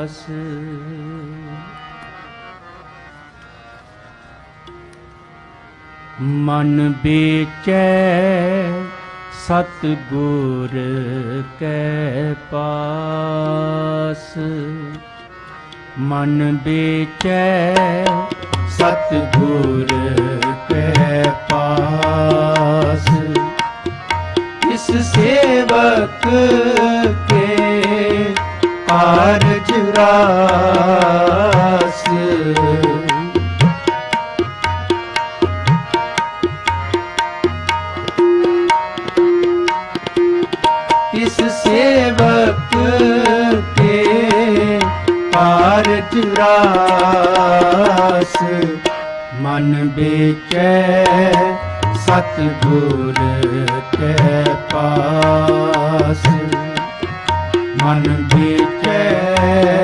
ਬਸ। ਮਨ ਬੇਚੈ ਸਤ ਗੁਰ ਕੈ ਪਾਸ। ਮਨ ਬੇਚੈ ਸਤ ਗੁਰ ਕੈ ਪਾਸ। ਇਸ ਸੇਵਕ ਕੇ ਕਾਰਜ ਇਸ ਸੇਵਕ ਕੇ ਕਾਰਜ ਰਾਸ। ਮਨ ਬੇਚੈ ਸਤਿਗੁਰ ਕੈ ਪਾਸ। ਮਨ ਬੇਚੈ